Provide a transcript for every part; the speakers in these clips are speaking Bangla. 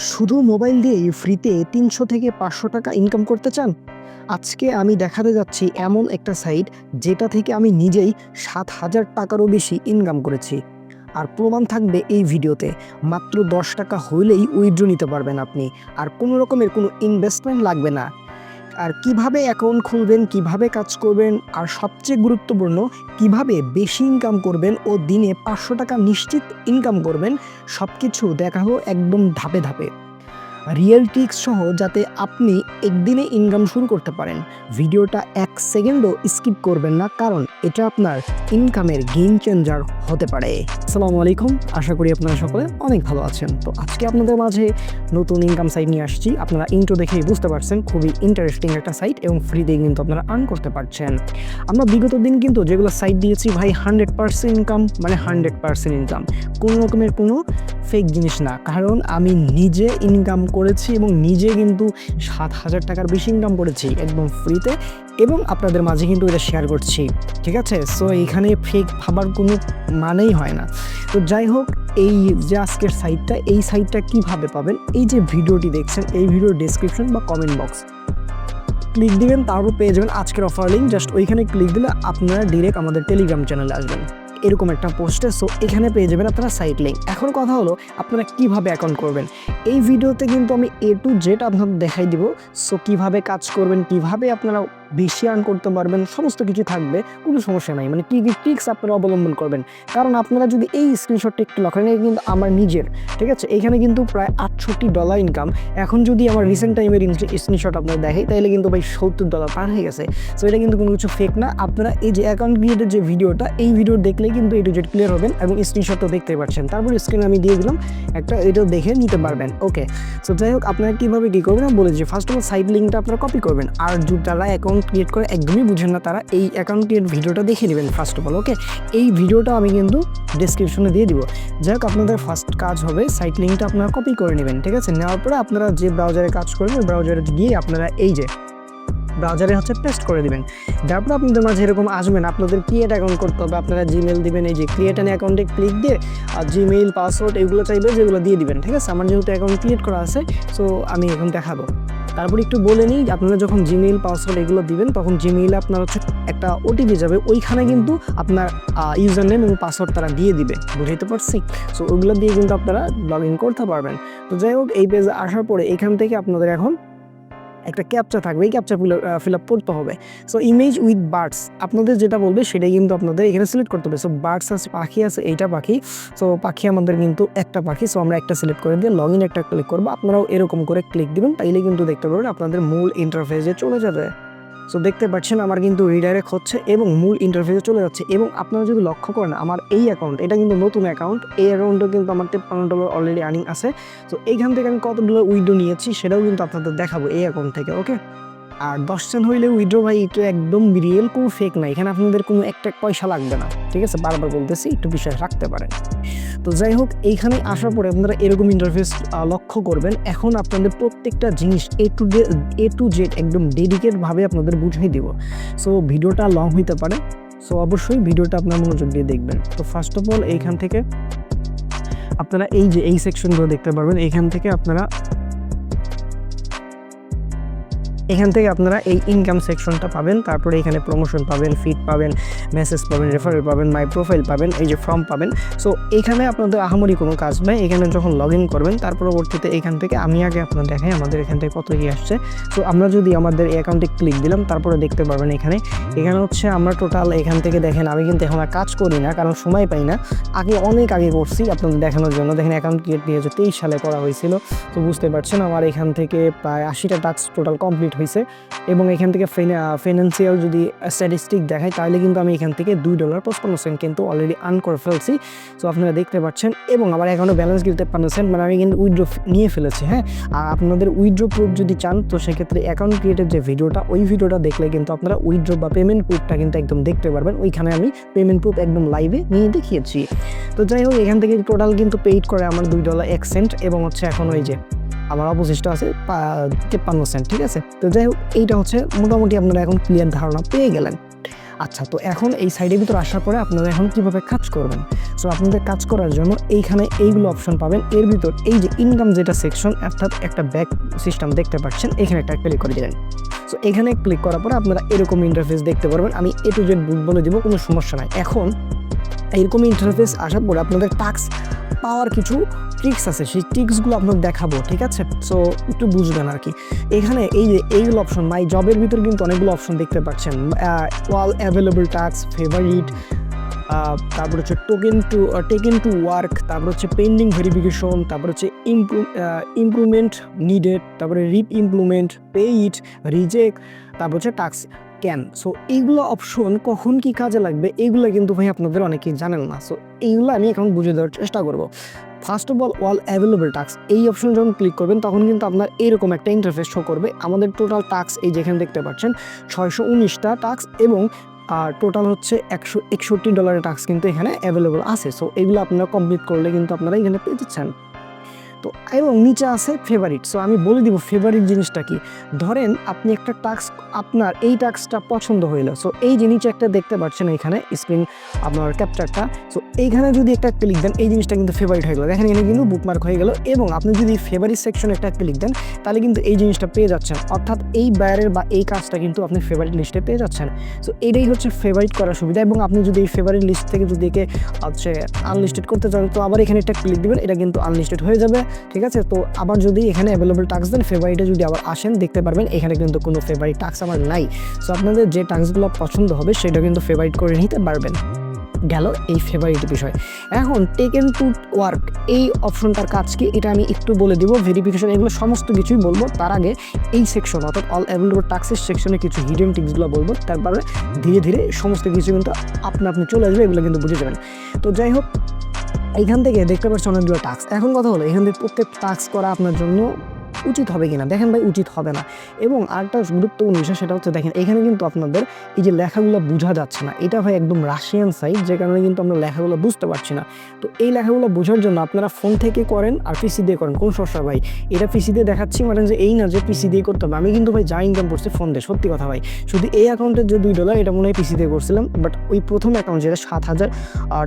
শুধু মোবাইল দিয়েই ফ্রিতে তিনশো থেকে পাঁচশো টাকা ইনকাম করতে চান? আজকে আমি দেখাতে যাচ্ছি এমন একটা সাইট যেটা থেকে আমি নিজেই সাত হাজার টাকারও বেশি ইনকাম করেছি। আর প্রমাণ থাকবে এই ভিডিওতে। মাত্র দশ টাকা হইলেই উইড্রো নিতে পারবেন আপনি। আর কোনো রকমের কোনো ইনভেস্টমেন্ট লাগবে না। আর কীভাবে অ্যাকাউন্ট খুলবেন, কীভাবে কাজ করবেন, আর সবচেয়ে গুরুত্বপূর্ণ, কীভাবে বেশি ইনকাম করবেন ও দিনে পাঁচশো টাকা নিশ্চিত ইনকাম করবেন সব কিছু হোক একদম ধাপে ধাপে। রিয়েল ট্রিক্স সহ যাতে আপনি একদিনে ইনকাম শুরু করতে পারেন। ভিডিওটা এক সেকেন্ডও স্কিপ করবেন না, কারণ এটা আপনার ইনকামের গেম চেঞ্জার হতে পারে। আসসালামু আলাইকুম, আশা করি আপনারা সকলে অনেক ভালো আছেন। তো আজকে আপনাদের মাঝে নতুন ইনকাম সাইট নিয়ে আসছি। আপনারা ইন্টো দেখেই বুঝতে পারছেন, খুবই ইন্টারেস্টিং একটা সাইট এবং ফ্রিতে কিন্তু আপনারা আর্ন করতে পারছেন। আমরা বিগত দিন কিন্তু যেগুলো সাইট দিয়েছি, ভাই হান্ড্রেড পার্সেন্ট ইনকাম মানে হান্ড্রেড পার্সেন্ট ইনকাম কোনো রকমের কোনো ফেক জিনিস না, কারণ আমি নিজে ইনকাম করেছি এবং নিজে কিন্তু সাত হাজার টাকার বেশি ইনকাম করেছি একদম ফ্রিতে এবং আপনাদের মাঝে কিন্তু এটা শেয়ার করছি, ঠিক আছে? সো এখানে ফেক ভাবার কোনো মানেই হয় না। তো যাই হোক, এই যে আজকের সাইটটা এই সাইটটা কীভাবে পাবেন, এই যে ভিডিওটি দেখছেন, এই ভিডিওর ডেসক্রিপশন বা কমেন্ট বক্স ক্লিক দিবেন, তারপর পেয়ে যাবেন আজকের অফার লিঙ্ক জাস্ট ওইখানে ক্লিক দিলে আপনারা ডিরেক্ট আমাদের টেলিগ্রাম চ্যানেলে আসবেন। এরকম একটা পোস্টে সো এখানে পেয়ে যাবেন আপনারা সাইট লিঙ্ক এখন কথা হলো, আপনারা কীভাবে অ্যাকাউন্ট করবেন? এই ভিডিওতে কিন্তু আমি এ টু জেড আপনাদের দেখাই দিব সো কীভাবে কাজ করবেন, কীভাবে আপনারা বেশি আর্ন করতে পারবেন, সমস্ত কিছু থাকবে, কোনো সমস্যা নাই। মানে কী কী ট্রিক্স আপনারা অবলম্বন করবেন। কারণ আপনারা যদি এই স্ক্রিনশটটা একটু লক্ষ্য করেন কিন্তু আমার নিজের, ঠিক আছে? এখানে কিন্তু প্রায় আটষট্টি ডলার ইনকাম এখন যদি আমার রিসেন্ট টাইমের স্ক্রিনশট আপনারা দেখাই তাহলে কিন্তু ভাই সত্তর ডলার পার হয়ে গেছে। সো এটা কিন্তু কোনো কিছু ফেক না। আপনারা এই যে অ্যাকাউন্ট ক্রিয়েটের যে ভিডিওটা এই ভিডিও দেখলে কিন্তু এটু জেড ক্লিয়ার হবেন এবং স্ক্রিনশটও দেখতে পাচ্ছেন। তারপর স্ক্রিন আমি দিয়ে দিলাম, একটা এটাও দেখে নিতে পারবেন। ওকে সো যাই হোক, আপনারা কীভাবে কী করবেন? আমি বলেছি ফার্স্ট অফ অল সাইড লিঙ্কটা আপনারা কপি করবেন। আর যদি তারা অ্যাকাউন্ট ক্রিয়েট করে একদমই বুঝেন না তারা, এই অ্যাকাউন্ট ক্রিয়েট ভিডিওটা দেখে নেবেন ফার্স্ট অফ অল ওকে এই ভিডিওটা আমি কিন্তু ডিসক্রিপশনে দিয়ে দিব। যাই হোক, আপনাদের ফার্স্ট কাজ হবে সাইট লিঙ্কটা আপনারা কপি করে নেবেন, ঠিক আছে? নেওয়ার পরে আপনারা যে ব্রাউজারে কাজ করবেন ব্রাউজারে গিয়ে আপনারা এই যে ব্রাউজারে হচ্ছে পেস্ট করে দিবেন। তারপর আপনাদের মাঝে এরকম আসবেন, আপনাদের ক্রিয়েট অ্যাকাউন্ট করতে হবে, আপনারা জিমেল দিবেন, এই যে ক্রিয়েট অ্যান অ্যাকাউন্টে ক্লিক দিয়ে, আর জিমেইল পাসওয়ার্ড এগুলো চাইবে, যেগুলো দিয়ে দিবেন, ঠিক আছে? আমার যেহেতু অ্যাকাউন্ট ক্রিয়েট করা আছে সো আমি এখন দেখাবো। তারপর একটু বলে নিই আপনারা যখন জিমেইল পাসওয়ার্ড এগুলো দিবেন, তখন জিমেইলে আপনার হচ্ছে একটা ওটিপি যাবে। ওইখানে কিন্তু আপনার ইউজার নেম এবং পাসওয়ার্ড তারা দিয়ে দিবে। বুঝাইতে পারছি? সো ওইগুলো দিয়ে কিন্তু আপনারা লগ ইন করতে পারবেন। তো যাই হোক, এই পেজে আসার পরে এখান থেকে আপনাদের এখন একটা ক্যাপচার থাকবে। এই ক্যাপচা ফিল আপ করতে হবে। সো ইমেজ উইথ বার্ডস আপনাদের যেটা বলবে সেটাই কিন্তু আপনাদের এখানে সিলেক্ট করতে হবে। সো বার্ডস আছে, পাখি আছে, এইটা পাখি। সো পাখি আমাদের কিন্তু একটা পাখি। সো আমরা একটা সিলেক্ট করে দিয়ে লগ ইন একটা ক্লিক করব। আপনারাও এরকম করে ক্লিক দিবেন, তাইলে কিন্তু দেখতে পারবেন আপনাদের মূল ইন্টারফেসে চলে যাবে। সো দেখতে পাচ্ছেন, আমার কিন্তু রিডাইরেক্ট হচ্ছে এবং মূল ইন্টারফেসে চলে যাচ্ছে। এবং আপনারা যদি লক্ষ্য করেন, আমার এই অ্যাকাউন্ট এটা কিন্তু নতুন অ্যাকাউন্ট এই অ্যাকাউন্টে কিন্তু আমার তেপ্পান্ন ডলার অলরেডি আর্নিং আছে। তো এইখান থেকে আমি কত ডলার উইডো নিয়েছি, সেটাও কিন্তু আপনাদের দেখাবো এই অ্যাকাউন্ট থেকে ওকে আর দশ সেন্ট হইলে উইড্রো ভাই এটা একদম রিয়েল কোনো ফেক না। এখানে আপনাদের কোনো একটা পয়সা লাগবে না, ঠিক আছে? বারবার বলতেছি, একটু বিশ্বাস রাখতে পারেন। তো যাই হোক, এইখানে আসার পরে আপনারা এরকম ইন্টারফেস লক্ষ্য করবেন। এখন আপনাদের প্রত্যেকটা জিনিস A to D A to Z একদম ডেডিকেটভাবে আপনাদের বুঝিয়ে দিব। সো ভিডিওটা লং হইতে পারে। সো অবশ্যই ভিডিওটা আপনার মনোযোগ দিয়ে দেখবেন। তো ফার্স্ট অফ অল এইখান থেকে আপনারা এই যে, এই সেকশনগুলো দেখতে পারবেন। এখান থেকে আপনারা এখান থেকে আপনারা এই ইনকাম সেকশনটা পাবেন, তারপরে এখানে প্রমোশন পাবেন ফিড পাবেন মেসেজ পাবেন রেফারেল পাবেন মাই প্রোফাইল পাবেন, এই যে ফর্ম পাবেন। সো এখানে আপনাদের আহামরি কোনো কাজ নাই। এখানে যখন লগ ইন করবেন, তার পরবর্তীতে এখান থেকে আমি আগে আপনার দেখাই আমাদের এখান থেকে কত কি আসছে। সো আমরা যদি আমাদের অ্যাকাউন্টে ক্লিক দিলাম, তারপরে দেখতে পারবেন এখানে। এখানে হচ্ছে আমরা টোটাল এখান থেকে দেখেন, আমি কিন্তু এখন কাজ করি না, কারণ সময় পাই না। আগে অনেক আগে করছি আপনাদের দেখানোর জন্য। দেখেন অ্যাকাউন্ট ক্রিয়েট দুই হাজার তেইশ সালে করা হয়েছিল। তো বুঝতে পারছেন, আমার এখান থেকে প্রায় আশিটা টাস্ক টোটাল কমপ্লিট হয়েছে এবং এখান থেকে ফিনান্সিয়াল যদি স্ট্যাটিস্টিক দেখায়, তাহলে কিন্তু আমি এখান থেকে দুই ডলার পঁচপান্ন সেন্ট কিন্তু অলরেডি আর্ন করে ফেলছি। সো আপনারা দেখতে পাচ্ছেন এবং আমার অ্যাকাউন্টে ব্যালেন্স তেপ্পান্ন সেন্ট মানে আমি কিন্তু উইথড্র নিয়ে ফেলেছি হ্যাঁ? আর আপনাদের উইথড্র প্রুফ যদি চান, তো সেক্ষেত্রে অ্যাকাউন্ট ক্রিয়েটের যে ভিডিওটা, ওই ভিডিওটা দেখলে কিন্তু আপনারা উইথড্র বা পেমেন্ট প্রুফটা কিন্তু একদম দেখতে পারবেন। ওইখানে আমি পেমেন্ট প্রুফ একদম লাইভে নিয়ে দেখিয়েছি। তো যাই হোক, এখান থেকে টোটাল কিন্তু পেইড করে আমার দুই ডলার এক সেন্ট এবং হচ্ছে এখন ওই যে আমার অবশিষ্ট আছে তিপ্পান্ন সেন্ট ঠিক আছে? তো যাই হোক, এইটা হচ্ছে মোটামুটি আপনারা এখন ক্লিয়ার ধারণা পেয়ে গেলেন। আচ্ছা তো এখন এই সাইডের ভিতর আসার পরে আপনারা এখন কীভাবে কাজ করবেন? সো আপনাদের কাজ করার জন্য এইখানে এইগুলো অপশন পাবেন। এর ভিতর এই যে ইনকাম যেটা সেকশন অর্থাৎ একটা ব্যাক সিস্টেম দেখতে পাচ্ছেন, এখানে একটা ক্লিক করে দিলেন। সো এখানে ক্লিক করার পরে আপনারা এরকম ইন্টারফেস দেখতে পারবেন। আমি এ টু জেড বলে দিব, কোনো সমস্যা নাই। এখন এরকম ইন্টারফেস আসার পরে আপনাদের টাস্ক পাওয়ার কিছু ট্রিক্স আছে, সেই ট্রিক্সগুলো আপনাদের দেখাবো, ঠিক আছে? সো একটু বুঝবেন আর কি। এখানে এই যে এইগুলো অপশন মাই জবের ভিতর কিন্তু অনেকগুলো অপশন দেখতে পাচ্ছেন। ওয়াল অ্যাভেলেবল টাস্ক ফেভারিট তারপর হচ্ছে token to taken to work তারপর হচ্ছে পেন্ডিং ভেরিফিকেশন তারপর হচ্ছে ইমপ্রুভমেন্ট নিডেড তারপরে রিপ ইমপ্লুমেন্ট পে ইট রিজেক্ট তারপর হচ্ছে টাস্ক ক্যান সো এইগুলো অপশন কখন কি কাজে লাগবে এইগুলো কিন্তু ভাই আপনাদের অনেকেই জানেন না। সো এইগুলো আমি এখন বুঝে দেওয়ার চেষ্টা করব। First of all all available task এই অপশন যখন ক্লিক করবেন, তখন কিন্তু আপনার এরকম একটা ইন্টারফেস শো করবে। আমাদের টোটাল টাস্ক এই যেখানে দেখতে পাচ্ছেন, ছয়শো উনিশটা টাস্ক এবং আর টোটাল হচ্ছে একশো একষট্টি ডলারের টাস্ক কিন্তু এখানে অ্যাভেলেবল আছে। সো এগুলো আপনারা কমপ্লিট করলে কিন্তু আপনারা এখানে পেয়ে যাচ্ছেন। তো, এবং নিচে আছে ফেভারিট সো আমি বলে দিব ফেভারিট জিনিসটা কি? ধরেন আপনি একটা টাস্ক আপনার এই টাস্কটা পছন্দ হইল সো এই যে নিচে একটা দেখতে পাচ্ছেন এখানে স্ক্রিন আপনার ক্যাপচারটা সো এইখানে যদি একটা ক্লিক দেন, এই জিনিসটা কিন্তু ফেভারিট হয়ে গেলো। দেখেন এখানে কিন্তু বুকমার্ক হয়ে গেল, এবং আপনি যদি ফেভারিট সেকশনে একটা ক্লিক দেন, তাহলে কিন্তু এই জিনিসটা পেয়ে যাচ্ছেন। অর্থাৎ এই ব্যারের বা এই কাজটা কিন্তু আপনি ফেভারিট লিস্টে পেয়ে যাচ্ছেন। সো এটাই হচ্ছে ফেভারিট করার সুবিধা, এবং আপনি যদি এই ফেভারিট লিস্ট থেকে যদি একে হচ্ছে আনলিস্টেড করতে চান, তো আবার এখানে একটা ক্লিক দেবেন, এটা কিন্তু আনলিস্টেড হয়ে যাবে। ঠিক আছে? তো আবার যদি এখানে অ্যাভেলেবল টাক্স দেন ফেভারিটে যদি আবার আসেন, দেখতে পারবেন এখানে কিন্তু কোনো ফেভারিট টাক্স আমার নাই। সো আপনাদের যে টাক্সগুলো পছন্দ হবে, সেটা কিন্তু ফেভারিট করে নিতে পারবেন। গেল এই ফেভারিট বিষয়। এখন টেকেন টু ওয়ার্ক এই অপশনটার কাজ কি? এটা আমি একটু বলে দিব ভেরিফিকেশন এগুলো সমস্ত কিছুই বলব। তার আগে এই সেকশন অর্থাৎ অল অ্যাভেলেবল টাক্সের সেকশনে কিছু হিডেন টিক্সগুলো বলব। তারপরে ধীরে ধীরে সমস্ত কিছু কিন্তু আপনা আপনি চলে আসবে, এগুলো কিন্তু বুঝে যাবেন। তো যাই হোক এইখান থেকে দেখতে পাচ্ছি অনেকগুলো টাস্ক এখন কথা হলো, এখান থেকে প্রত্যেক টাস্ক করা আপনার জন্য উচিত হবে কিনা? দেখেন ভাই, উচিত হবে না। এবং আরেকটা গুরুত্বপূর্ণ বিষয় সেটা হচ্ছে, দেখেন, এখানে কিন্তু আপনাদের এই যে লেখাগুলো বোঝা যাচ্ছে না। এটা ভাই একদম রাশিয়ান সাইট যে কারণে কিন্তু আমরা লেখাগুলো বুঝতে পারছি না। তো এই লেখাগুলো বোঝার জন্য আপনারা ফোন থেকে করেন আর পিসি দিয়ে করেন। কোন সমস্যা ভাই? এটা পিসি দিয়ে দেখাচ্ছি মানে যে এই না যে পিসি দিয়ে করতে হবে। আমি কিন্তু ভাই যা ইনকাম করছি ফোন দিয়ে, সত্যি কথা ভাই। শুধু এই অ্যাকাউন্টের যে দুই ডলার এটা মনে হয় পিসি দিয়ে করছিলাম। বাট ওই প্রথম অ্যাকাউন্ট যেটা সাত হাজার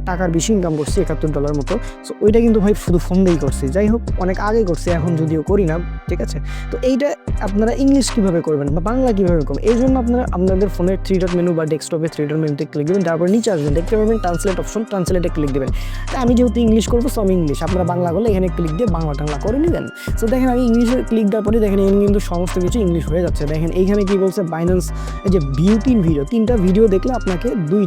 টাকার বেশি ইনকাম করছি, একাত্তর ডলার মতো। সো ওইটা কিন্তু ভাই শুধু ফোন দিয়েই করছি। যাই হোক, অনেক আগে করছি, এখন যদিও করি না। ঠিক আছে? তো এইটা আপনারা ইংলিশ কীভাবে করবেন বা বাংলা কীভাবে করবেন? এই জন্য আপনারা আপনাদের ফোনের থ্রি ডট মেনু বা ডেস্কটপে থ্রি ডট মেনুতে ক্লিক দেবেন, তারপর নিচে আসবেন। দেখতে পাবেন ট্রান্সলেট অপশন ট্রান্সলেটে ক্লিক দেবেন। তা আমি যেহেতু ইংলিশ করব সব ইংলিশ আপনারা বাংলা করলে এখানে ক্লিক দিয়ে বাংলা টাংলা করে নেবেন। সো দেখেন আমি ইংলিশে ক্লিক দেওয়ার পরে দেখেন এখানে কিন্তু সমস্ত কিছু ইংলিশ হয়ে যাচ্ছে। দেখেন এইখানে কি বলছে বাইন্যান্স যে বিউটিন ভিডিও তিনটা ভিডিও দেখলে আপনাকে দুই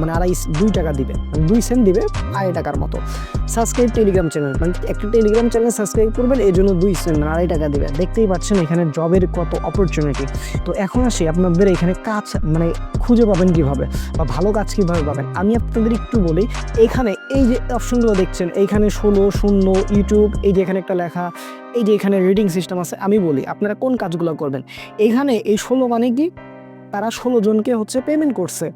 মানে আড়াই, দুই টাকা দিবে। মানে দুই সেন্ট দিবে আড়াই টাকার মতো। সাবস্ক্রাইব টেলিগ্রাম চ্যানেল মানে একটা টেলিগ্রাম চ্যানেল সাবস্ক্রাইব করবেন এই জন্য দুই সেন্ট মানে আড়াই টাকা। দিবে। দেখতেই পাচ্ছেন এখানে জবের কত অপরচুনিটি তো এখন আসি আপনাদের এখানে কাজ মানে খুঁজে পাবেন কীভাবে বা ভালো কাজ কীভাবে পাবেন। আমি আপনাদের একটু বলি, এখানে এই যে অপশনগুলো দেখছেন এইখানে ষোলো, শূন্য ইউটিউব এই যে এখানে একটা লেখা, এই যে এখানে রিডিং সিস্টেম আছে, আমি বলি, আপনারা কোন কাজগুলো করবেন? এখানে এই ষোলো মানে কি? তারা ষোলো জনকে হচ্ছে পেমেন্ট করছে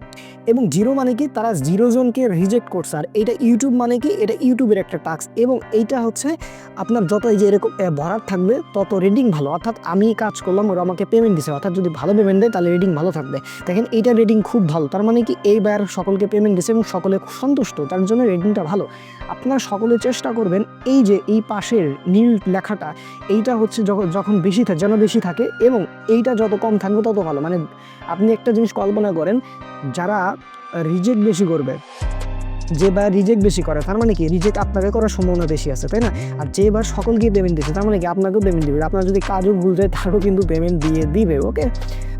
এবং জিরো মানে কি? তারা জিরো জনকে রিজেক্ট করছে। আর এটা ইউটিউব মানে কি? এটা ইউটিউবের একটা টাস্ক এবং এইটা হচ্ছে আপনার যত যে এরকম ভরাট থাকবে, তত রেটিং ভালো। অর্থাৎ আমি কাজ করলাম, ওরা আমাকে পেমেন্ট দিছে। অর্থাৎ যদি ভালো পেমেন্ট দেয়, তাহলে রেটিং ভালো থাকবে। দেখেন, এইটা রেটিং খুব ভালো। তার মানে কি? এই বার সকলকে পেমেন্ট দিছে এবং সকলে সন্তুষ্ট। তার জন্য রেটিংটা ভালো। আপনারা সকলে চেষ্টা করবেন এই যে এই পাশের নীল লেখাটা, এইটা হচ্ছে যখন বেশি থাকে যেন বেশি থাকে এবং এইটা যত কম থাকবে তত ভালো। মানে আপনি একটা জিনিস কল্পনা করেন, যারা রিজেক্ট বেশি করবে, যে বার রিজেক্ট বেশি করে, তার মানে কি? রিজেক্ট আপনাকে করার সম্ভাবনা বেশি আছে, তাই না? আর যে বার সকলকে পেমেন্ট দিচ্ছে তার মানে কি? আপনাকেও পেমেন্ট দিবে। আপনার যদি কাজও ভুল যায়, তারও কিন্তু পেমেন্ট দিয়ে দিবে ওকে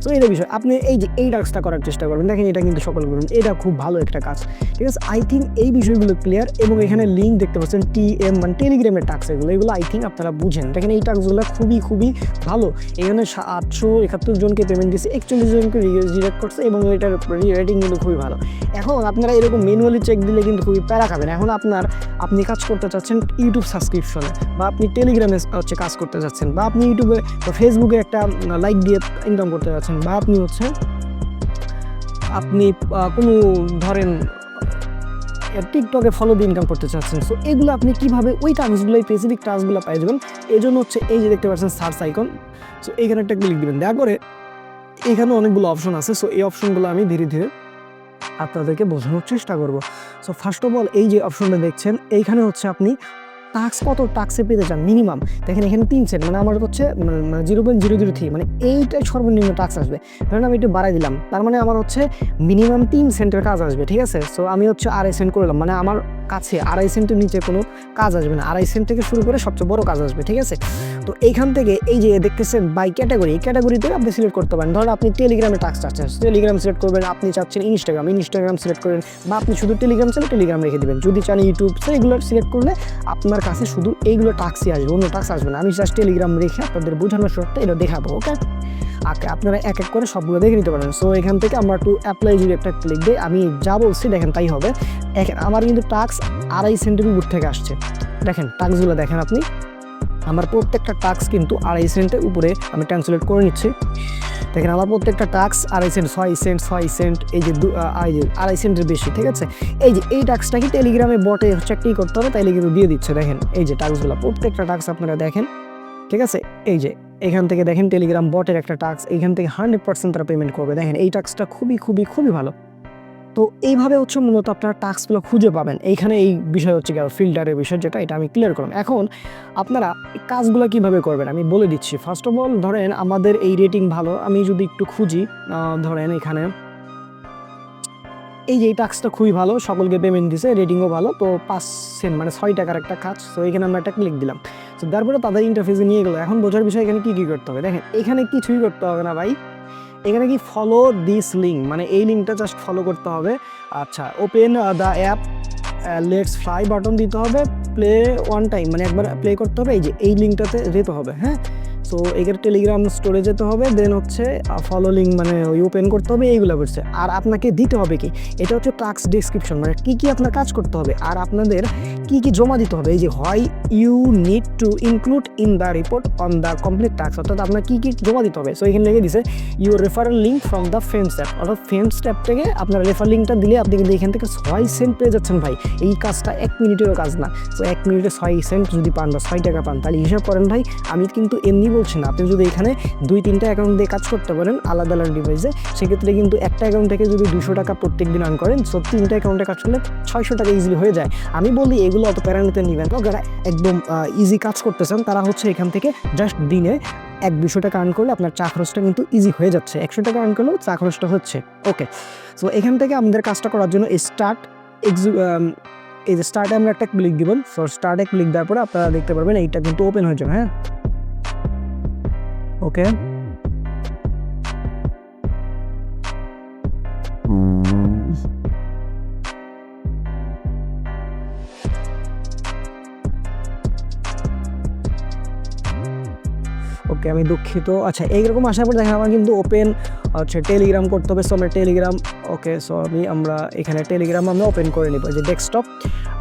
সো এটা বিষয়। আপনি এই যে এই টাস্কটা করার চেষ্টা করবেন, দেখেন এটা কিন্তু সকল করবেন এটা খুব ভালো একটা কাজ। ঠিক আছে? আই থিঙ্ক এই বিষয়গুলো ক্লিয়ার এবং এখানে লিঙ্ক দেখতে পাচ্ছেন টি এম মানে টেলিগ্রামের টাক্স এগুলো। এগুলো আই থিঙ্ক আপনারা বুঝেন। দেখেন এই টাক্সগুলো খুবই খুবই ভালো। এখানে আটশো একাত্তর জনকে পেমেন্ট দিয়েছে, একচল্লিশ জনকে রিজেক্ট করছে এবং এটার রেটিং কিন্তু খুবই ভালো। এখন আপনারা এরকম ম্যানুয়ালি চেক দিলে কিন্তু খুবই প্যারা খাবেন। এখন আপনার, আপনি কাজ করতে চাচ্ছেন ইউটিউব সাবস্ক্রিপশনে বা আপনি টেলিগ্রামে হচ্ছে কাজ করতে চাচ্ছেন বা আপনি ইউটিউবে বা ফেসবুকে একটা লাইক দিয়ে ইনকাম করতে যাচ্ছেন বা আপনি হচ্ছে আপনি কোনো ধরেন টিকটকে ফলো দিয়ে ইনকাম করতে চাচ্ছেন। সো এগুলো আপনি কীভাবে ওই টাস্কগুলো এই স্পেসিফিক টাস্কগুলো পাই যাবেন এই জন্য হচ্ছে এই যে দেখতে পাচ্ছেন সার্চ আইকন সো এইখানে একটা ক্লিক দিবেন। দেওয়া করে এখানে অনেকগুলো অপশন আছে। সো এই অপশনগুলো আমি ধীরে ধীরে আপনাদেরকে বোঝানোর চেষ্টা করব। সো ফার্স্ট অফ অল এই যে অপশনটা দেখছেন, এইখানে হচ্ছে আপনি টাক্স কত টাক্সে পেতে চান মিনিমাম দেখেন এখানে তিন সেন্ট মানে আমার হচ্ছে zero point zero zero three মানে এইটাই সর্বনিম্ন টাক্স আসবে। ধরেন আমি একটু বাড়াই দিলাম, তার মানে আমার হচ্ছে মিনিমাম তিন সেন্টের কাজ আসবে, ঠিক আছে? সো আমি হচ্ছে আড়াই সেন্ট করলাম মানে আমার কাছে আড়াই সেন্টের নিচে কোনো কাজ আসবে না, আড়াই সেন্ট থেকে শুরু করে সবচেয়ে বড় কাজ আসবে, ঠিক আছে? তো এইখান থেকে এই যে দেখতেছেন বাই ক্যাটাগরি ক্যাটাগরিতে আপনি সিলেক্ট করতে পারেন। ধরুন আপনি টেলিগ্রামে টাক্স চাচ্ছেন টেলিগ্রাম সিলেক্ট করবেন, আপনি চাচ্ছেন ইনস্টাগ্রাম ইনস্টাগ্রাম সিলেক্ট করবেন বা আপনি শুধু টেলিগ্রাম চাইলে টেলিগ্রাম রেখে দেবেন, যদি চান ইউটিউব সেগুলো সিলেক্ট করলে আপনার কাছে শুধু এইগুলো টাক্সই আসবে, অন্য টাক্স আসবে না। আমি জাস্ট টেলিগ্রাম রেখে আপনাদের বোঝানোর সত্ত্বে এটা দেখাবো ওকে আগে আপনারা এক এক করে সবগুলো দেখে নিতে পারেন। সো এখান থেকে আমরা একটু অ্যাপ্লাই যদি একটা ক্লিক দিই, আমি যা বলছি দেখেন তাই হবে। আমার কিন্তু টাক্স আড়াই সেন্টের উপর থেকে আসছে। দেখেন টাক্সগুলো দেখেন আপনি। আমার প্রত্যেকটা টাক্স কিন্তু আড়াই সেন্টের উপরে আমি ট্রান্সলেট করে নিচ্ছি। দেখেন, আমার প্রত্যেকটা টাক্স আড়াই সেন্ট, ছয় সেন্ট ছয় সেন্ট, এই যে আড়াই সেন্টের বেশি, ঠিক আছে? এই যে এই টাক্সটা কি টেলিগ্রামে বটে হচ্ছে একটি করতে হবে? তাইলে কিন্তু দিয়ে দিচ্ছে, দেখেন। এই যে টাক্সগুলো প্রত্যেকটা টাক্স আপনারা দেখেন, ঠিক আছে? এই যে, এখান থেকে দেখেন টেলিগ্রাম বটের একটা টাক্স এখান থেকে হান্ড্রেড পার্সেন্ট তারা পেমেন্ট করবে। দেখেন, এই টাক্সটা খুবই খুবই খুবই ভালো। তো এইভাবে হচ্ছে মূলত আপনারা টাস্কগুলো খুঁজে পাবেন। এইখানে এই বিষয় হচ্ছে গিয়ে ফিল্টারের বিষয় যেটা, এটা আমি ক্লিয়ার করলাম। এখন আপনারা কাজগুলো কীভাবে করবেন? আমি বলে দিচ্ছি। ফার্স্ট অফ অল ধরেন আমাদের এই রেটিং ভালো, আমি যদি একটু খুঁজি ধরেন এখানে এই যে এই টাস্কটা খুবই ভালো, সকলকে পেমেন্ট দিছে রেটিংও ভালো, তো পাঁচ সেন্ট মানে ছয় টাকার একটা কাজ। তো এখানে আমরা একটা ক্লিক দিলাম। তো তারপরে তাদের ইন্টারফেসে নিয়ে গেলো। এখন বোঝার বিষয় এখানে কী কী করতে হবে? দেখেন, এখানে কিছুই করতে হবে না ভাই। এখানে কি ফলো দিস লিঙ্ক মানে এই লিঙ্কটা জাস্ট ফলো করতে হবে। আচ্ছা open the app let's fly button দিতে হবে। প্লে ওয়ান টাইম মানে একবার প্লে করতে হবে। এই যে, এই লিঙ্কটাতে যেতে হবে হ্যাঁ? সো এখানে টেলিগ্রাম স্টোরে যেতে হবে দেন হচ্ছে ফলো লিঙ্ক মানে ওই ওপেন করতে হবে, এইগুলো করছে আর আপনাকে দিতে হবে কি? এটা হচ্ছে টাক্স ডিসক্রিপশন মানে কী কী আপনার কাজ করতে হবে, আর আপনাদের কি কি জমা দিতে হবে, এই যে হয় you need to include in the report on the complete tasks অর্থাৎ আপনার কী কী জমা দিতে হবে। সো এখানে লিখে দিছে your referral link from the friends app অর্থাৎ ফ্রেন্ডস অ্যাপ থেকে আপনার রেফার লিঙ্কটা দিলে আপনি কিন্তু এখান থেকে ছয় সেন্ট পেয়ে যাচ্ছেন ভাই। এই কাজটা এক মিনিটেরও কাজ না। সো এক মিনিটে ছয় সেন্ট যদি পান বা ছয় টাকা পান, তাহলে হিসাব করেন ভাই, আমি কিন্তু এমনি বলছি না আপনি যদি এখানে দুই, তিনটা অ্যাকাউন্ট দিয়ে কাজ করতে পারেন, আলাদা আলাদা ডিভাইসে সেক্ষেত্রে কিন্তু একটা অ্যাকাউন্ট থেকে যদি দুশো টাকা প্রত্যেক দিন আর্ন করেন সো তিনটা অ্যাকাউন্টে কাজ করলে ছয়শো টাকা ইজিলি হয়ে যায়। আমি বলি এগুলো অত প্যারামিতে নেবেন না। যারা একদম ইজি কাজ করতেছেন, তারা হচ্ছে এখান থেকে জাস্ট দিনে এক, দুশো টাকা আর্ন করলে আপনার চা খরচটা কিন্তু ইজি হয়ে যাচ্ছে। একশো টাকা আর্ন করলেও চা খরচটা হচ্ছে। ওকে সো এখান থেকে আমাদের কাজটা করার জন্য স্টার্ট এক্সু এই যে স্টার্টে আমরা একটা ক্লিক দিবেন সো স্টার্টে ক্লিক দেওয়ার পরে আপনারা দেখতে পারবেন, এইটা কিন্তু ওপেন হয়ে যাবে হ্যাঁ? ওকে ওকে, আমি দুঃখিত। আচ্ছা এইরকম আসার পর দেখেন আমার কিন্তু ওপেন হচ্ছে টেলিগ্রাম করতে হবে। সো আমরা টেলিগ্রাম ওকে সো আমি, আমরা এখানে টেলিগ্রাম আমরা ওপেন করে নিব যে ডেস্কটপ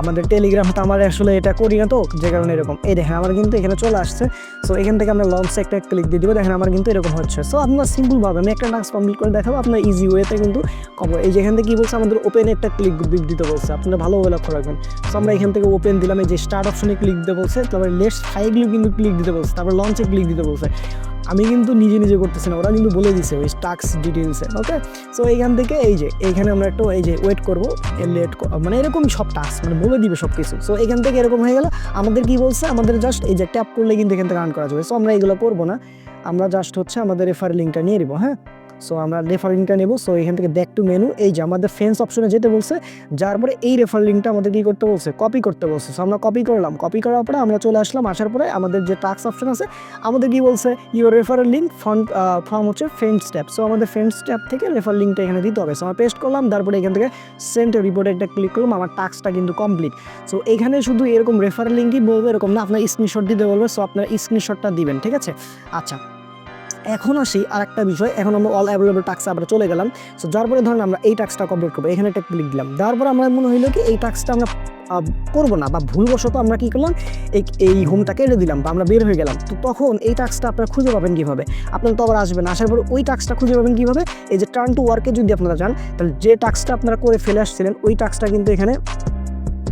আমাদের টেলিগ্রামটা আমার আসলে এটা করি না তো, যে কারণে এরকম। এই দেখেন, আমার কিন্তু এখানে চলে আসছে। সো এখান থেকে আমরা লঞ্চে একটা ক্লিক দিয়ে দিব, দেখেন আমার কিন্তু এরকম হচ্ছে। সো আপনার সিম্পলভাবে আমি একটা টাস্ক কমপ্লিট করে দেখাবো, আপনার ইজি ওয়েতে কিন্তু কমো। এই যেখান থেকে কী বলছে, আমাদের ওপেন একটা ক্লিক দিতে বলছে, আপনারা ভালোভাবে লক্ষ্য রাখবেন। সো আমরা এখান থেকে ওপেন দিলাম, এই যে স্টার্ট অপশনে ক্লিক দিতে বলছে, তারপরে লেটস ফাইগুলো কিন্তু ক্লিক দিতে বলছে, তারপর লঞ্চে ক্লিক দিতে বলছে। আমি কিন্তু নিজে নিজে করতেছি না, ওরা কিন্তু বলে দিছে ওই টাক্স ডিটেলসে ওকে সো এইখান থেকে এই যে, এইখানে আমরা একটু, এই যে ওয়েট করব লেট মানে এরকম সব টাস্ক মানে বলে দিবে সব কিছু সো এখান থেকে এরকম হয়ে গেলো, আমাদের কি বলছে? আমাদের জাস্ট এই যে ট্যাপ করলে কিন্তু এখান থেকে আর্ন করা যাবে। সো আমরা এগুলো করব না, আমরা জাস্ট হচ্ছে আমাদের রেফার লিঙ্কটা নিয়ে নিবো হ্যাঁ? সো আমরা রেফার লিঙ্কটা নেব। সো এখান থেকে ব্যাক টু মেনু এই যে আমাদের ফ্রেন্ডস অপশনে যেতে বলছে, যার পরে এই রেফার লিঙ্কটা আমাদের কি করতে বলছে? কপি করতে বলছে। সো আমরা কপি করলাম। কপি করার পরে আমরা চলে আসলাম, আসার পরে আমাদের যে টাক্স অপশন আছে, আমাদের কি বলছে? Your referral link from from হচ্ছে ফ্রেন্ডস ট্যাপ সো আমাদের ফ্রেন্ডস ট্যাপ থেকে রেফার লিঙ্কটা এখানে দিতে হবে। সো আমরা পেস্ট করলাম তারপরে এখান থেকে সেন্ট রিপোর্টে একটা ক্লিক করলাম, আমার টাস্কটা কিন্তু কমপ্লিট সো এখানে শুধু এরকম রেফারেল লিঙ্কই বলবে, এরকম না, আপনার স্ক্রিনশট দিতে বলবে। সো আপনার স্ক্রিনশটটা দিবেন, ঠিক আছে? আচ্ছা। এখন আসি আর একটা বিষয়। এখন আমরা অল অ্যাভেলেবল টাক্সে আমরা চলে গেলাম। সো যার পরে ধরেন আমরা এই টাক্সটা কমপ্লিট করব। এখানে একটা ক্লিক দিলাম। দেওয়ার পরে আমার মনে হইল কি, এই টাক্সটা আমরা করব না বা ভুলবশত আমরা কী করলাম, এই এই হোমটা কেটে দিলাম বা আমরা বের হয়ে গেলাম। তো তখন এই টাক্সটা আপনারা খুঁজে পাবেন কীভাবে? আপনারা তো আবার আসবেন। আসার পরে ওই টাক্সটা খুঁজে পাবেন কীভাবে? এই যে টার্ন টু ওয়ার্কে যদি আপনারা যান, তাহলে যে টাক্সটা আপনারা করে ফেলে আসছিলেন, ওই টাক্সটা কিন্তু এখানে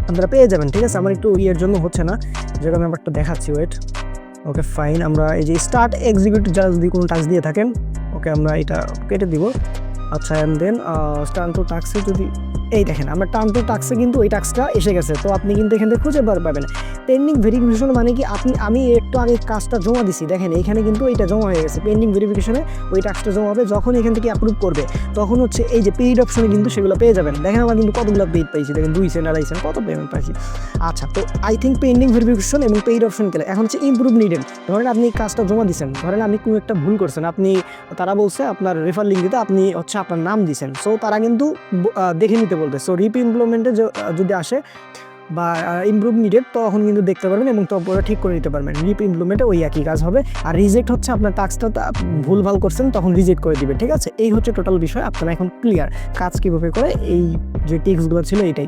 আপনারা পেয়ে যাবেন। ঠিক আছে? আমার একটু ইয়ের জন্য হচ্ছে না। যেটা আমি একটা দেখাচ্ছি ওয়েট ওকে ফাইন আমরা এই যে স্টার্ট এক্সিকিউট যা যদি কোনো টাস্ক দিয়ে থাকেন ওকে আমরা এটা কেটে দিব। আচ্ছা অ্যান্ড দেন টার্ন টু টাক্সে যদি, এই দেখেন, আমার টার্ন টু টাক্সে কিন্তু ওই টাক্সটা এসে গেছে। তো আপনি কিন্তু এখান থেকে খুঁজে বার পাবেন। পেন্ডিং ভেরিফিকেশন মানে কি আপনি, আমি একটু আগে কাজটা জমা দিছি, দেখেন এখানে কিন্তু এটা জমা হয়ে গেছে পেন্ডিং ভেরিফিকেশনে ওই টাক্সটা জমা হবে, যখন এখান থেকে অ্যাপ্রুভ করবে, তখন হচ্ছে এই যে পেইড অপশনে কিন্তু সেগুলো পেয়ে যাবেন। দেখেন আমার কিন্তু কতগুলো পেইড পাইছি, দেখেন দুই সেন্ট আড়াই সেন্ট কত পেমেন্ট পাইছি। আচ্ছা তো আই থিঙ্ক পেন্ডিং ভেরিফিকেশন এবং পেইড অপশন গেলে, এখন হচ্ছে ইমপ্রুভ নিডেড ধরেন আপনি কাজটা জমা দিচ্ছেন ধরেন আপনি কোনো একটা ভুল করছেন, আপনি, তারা বলছে আপনার রেফার লিঙ্ক দিতে আপনি হচ্ছে আপনার নাম দিছেন সো তারা কিন্তু দেখে নিতে বলবে সো রিপ ইমপ্লিমেন্টে যদি আসে বা ইমপ্রুভ নিডেড তখন কিন্তু দেখতে পারবেন এবং তারপরে ঠিক করে নিতে পারবেন। রিপ ইমপ্রুভমেন্টে ওই একই কাজ হবে। আর রিজেক্ট হচ্ছে আপনার টাস্কটা ভুল ভালো করছেন, তখন রিজেক্ট করে দিবে, ঠিক আছে? এই হচ্ছে টোটাল বিষয়, আপনারা এখন ক্লিয়ার কাজ কীভাবে করে, এই যে টিক্সগুলো ছিল এইটাই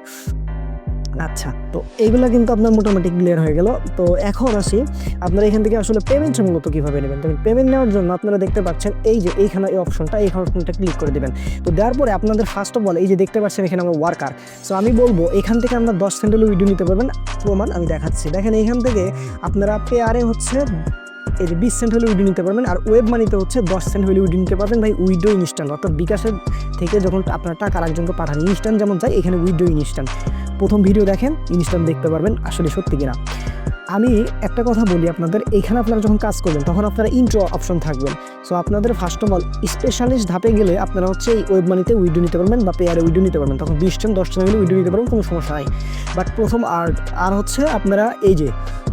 আচ্ছা তো এইগুলো কিন্তু আপনার মোটামুটি ক্লিয়ার হয়ে গেল। তো এখন আসি, আপনারা এখান থেকে আসলে পেমেন্ট মূলত কীভাবে নেবেন? দেখেন পেমেন্ট নেওয়ার জন্য আপনারা দেখতে পাচ্ছেন, এই যে এইখানে এই অপশনটা এই অপশনটা ক্লিক করে দেবেন। তো দেওয়ার পরে আপনাদের ফার্স্ট অফ অল এই যে দেখতে পাচ্ছেন এখানে আমরা ওয়ার্কার সো আমি বলব, এখান থেকে আমরা দশ সেন্ট হলে ভিডিও নিতে পারবেন। প্রমাণ আমি দেখাচ্ছি। দেখেন এইখান থেকে আপনারা পেয়ারে হচ্ছে, এই যে বিশ সেন্ট হলে উইডো নিতে পারবেন। আর ওয়েব মানিতে হচ্ছে দশ সেন্ট হলে উইডো নিতে পারবেন। ভাই উইডো ইনস্ট্যান্ট অর্থাৎ বিকাশের থেকে যখন আপনার টাকা আরেকজনকে পাঠান ইনস্ট্যান্ট যেমন চাই, এখানে উইডো ইনস্ট্যান্ট প্রথম ভিডিও দেখেন ইনস্ট্যান্ট দেখতে পারবেন আসলে সত্যি কিনা। আমি একটা কথা বলি আপনাদের, এখানে আপনারা যখন কাজ করবেন, তখন আপনারা ইন্ট্রো অপশন থাকবেন সো আপনাদের ফার্স্ট অফ অল স্পেশালিস্ট ধাপে গেলে আপনারা হচ্ছে এই ওয়েব মানিতে উইডো নিতে পারবেন বা পেয়ারে উইডো নিতে পারবেন। তখন বিশ টেন দশ টেন হলে উইডো নিতে পারবেন, কোনো সমস্যা নাই। বাট প্রথম আর আর হচ্ছে আপনারা এই যে,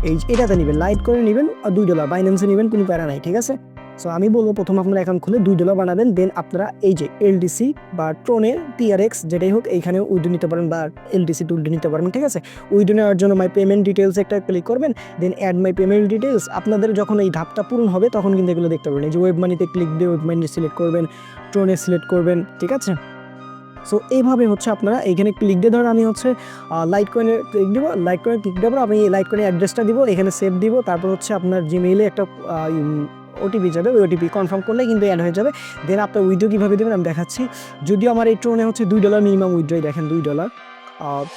এই এটাতে নেবেন লাইট করে নেবেন, আর দুই ডলার বাইন্যান্সে নেবেন, কোনো প্যারা নাই, ঠিক আছে? সো আমি বলব প্রথম আপনারা অ্যাকাউন্ট খুলে দুই ডলার বানাবেন দেন আপনারা এই যে এলডিসি বা ট্রোনের টিআরএক্স যেটাই হোক, এইখানে উইডো নিতে পারেন বা এলডিসি টু নিতে পারবেন, ঠিক আছে? উইডো নেওয়ার জন্য মাই পেমেন্ট ডিটেলস একটা ক্লিক করবেন then add my payment details আপনাদের যখন এই ধাপটা পূরণ হবে, তখন কিন্তু এগুলো দেখতে পারবেন। এই যে ওয়েব মানিতে ক্লিক দিয়ে ওয়েব মানি সিলেক্ট করবেন ট্রোনে সিলেক্ট করবেন, ঠিক আছে? সো এইভাবে হচ্ছে আপনারা এইখানে ক্লিক দিয়ে ধরেন, আমি হচ্ছে লাইট কয়েনে ক্লিক দেবো লাইট কয়েনে ক্লিক দেবো আমি লাইট কয়েনের অ্যাড্রেসটা দিব, এখানে সেভ দিব, তারপর হচ্ছে আপনার জিমেইলে একটা ওটিপি যাবে, ওই ওটিপি কনফার্ম করলে কিন্তু অ্যাড হয়ে যাবে। দেন আপনার উইড্রো কীভাবে দেবেন আমি দেখাচ্ছি। যদিও আমার এই ট্রোনে হচ্ছে দুই ডলার মিনিমাম উইড্রোই দেখেন দুই ডলার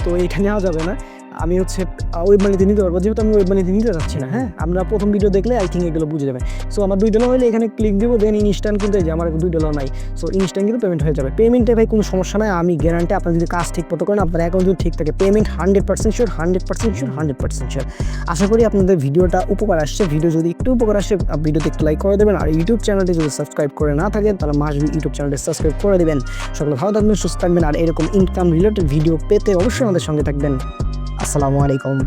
তো এটা নেওয়া যাবে না। আমি হচ্ছে ওয়েব মানিতে নিতে পারব। যেহেতু আমি ওয়েব মানিতে নিতে চাচ্ছি না হ্যাঁ? আমরা প্রথম ভিডিও দেখলে আই থিঙ্ক এগুলো বুঝে যাবে। সো আমার দুই ডলার হলে এখানে ক্লিক দিব দেন ইনস্ট্যান্ট কিন্তু এই যে আমার দুই ডলার নাই। সো ইনস্ট্যান্ট কিন্তু পেমেন্ট হয়ে যাবে। পেমেন্টে ভাই কোনো সমস্যা নাই, আমি গ্যারান্টি আপনার যদি কাজ ঠিক মতো করেন, আপনার অ্যাকাউন্ট যদি ঠিক থাকে। Payment hundred percent sure hundred percent sure hundred percent sure আশা করি আপনাদের ভিডিওটা উপকার আসছে। ভিডিও যদি একটু উপকার আসে ভিডিওতে একটু লাইক করে দেবেন। আর ইউটিউব চ্যানেলটি যদি সাবস্ক্রাইব করে না থাকেন, তাহলে মাস ইউটিউব চ্যানেলটি সাবস্ক্রাইব করে দেবেন। সকলে ভালো থাকবেন, সুস্থ থাকবেন। আর এরকম ইনকাম রিলেটেড ভিডিও পেতে অবশ্যই আমাদের সঙ্গে থাকবেন। আসসালামু আলাইকুম।